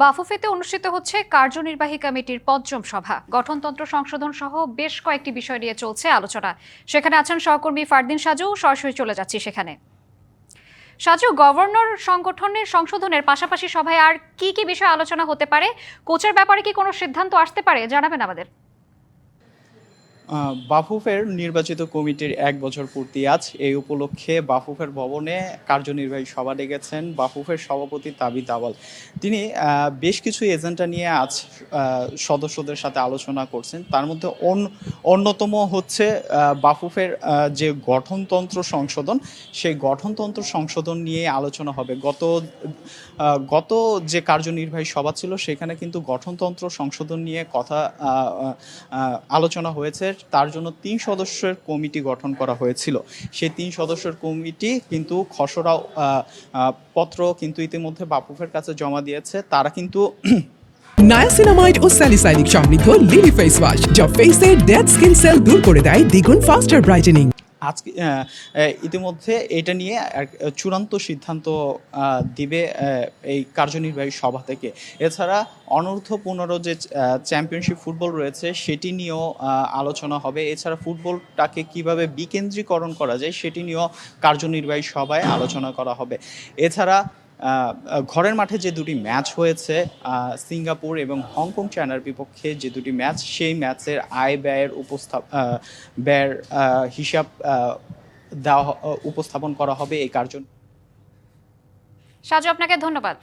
বাফুফেতে অনুষ্ঠিত হচ্ছে কার্যনির্বাহী কমিটির পঞ্চম সভা। গঠনতন্ত্র সংশোধন সহ বেশ কয়েকটি বিষয় নিয়ে চলছে আলোচনা। সেখানে আছেন সহকর্মী ফারদিন সাজু, সরাসরি চলে যাচ্ছি সেখানে। সাজু, গভর্নর সংগঠনের সংশোধনের পাশাপাশি সভায় আর কি কি বিষয় আলোচনা হতে পারে? কোচের ব্যাপারে কি কোনো সিদ্ধান্ত আসতে পারে? জানাবেন আমাদের। বাফুফের নির্বাচিত কমিটির এক বছর পূর্তি আজ এই উপলক্ষে বাফুফের ভবনে কার্যনির্বাহী সভা ডেকেছেন বাফুফের সভাপতি তাবিদ আওয়াল। তিনি বেশ কিছু এজেন্ডা নিয়ে আজ সদস্যদের সাথে আলোচনা করছেন। তার মধ্যে অন- অন্যতম হচ্ছে বাফুফের যে গঠনতন্ত্র সংশোধন, সেই গঠনতন্ত্র সংশোধন নিয়ে আলোচনা হবে। গত গত যে কার্যনির্বাহী সভা ছিল, সেখানে কিন্তু গঠনতন্ত্র সংশোধন নিয়ে কথা আলোচনা হয়েছে। তার জন্য তিন সদস্যের কমিটি গঠন করা হয়েছিল। সেই তিন সদস্যের কমিটি কিন্তু খসড়া পত্র কিন্তু ইতিমধ্যে বাপুফের কাছে জমা দিয়েছে। তারা কিন্তু নায়াসিনামাইড ও স্যালিসাইনিক সমৃদ্ধ লিলি ফেস ওয়াশ, যা ফেসের ডেড স্কিন সেল দূর করে দেয় দ্বিগুণ ফাস্টার ব্রাইটেনিং আজকে ইতিমধ্যে এটা নিয়ে চূড়ান্ত সিদ্ধান্ত দিবে এই কার্যনির্বাহী সভা থেকে। এছাড়া অনূর্ধ্ব পনেরো যে চ্যাম্পিয়নশিপ ফুটবল রয়েছে, সেটি নিয়েও আলোচনা হবে। এছাড়া ফুটবলটাকে কীভাবে বিকেন্দ্রীকরণ করা যায়, সেটি নিয়েও কার্যনির্বাহী সভায় আলোচনা করা হবে। এছাড়া ঘরের মাঠে যে দুটি ম্যাচ হয়েছে সিঙ্গাপুর এবং হংকং চায়নার বিপক্ষে যে দুটি ম্যাচ, সেই ম্যাচের আয় ব্যয়ের উপস্থাপ ব্যয়ের হিসাব দেওয়া উপস্থাপন করা হবে এই কার্য সাজু, আপনাকে ধন্যবাদ।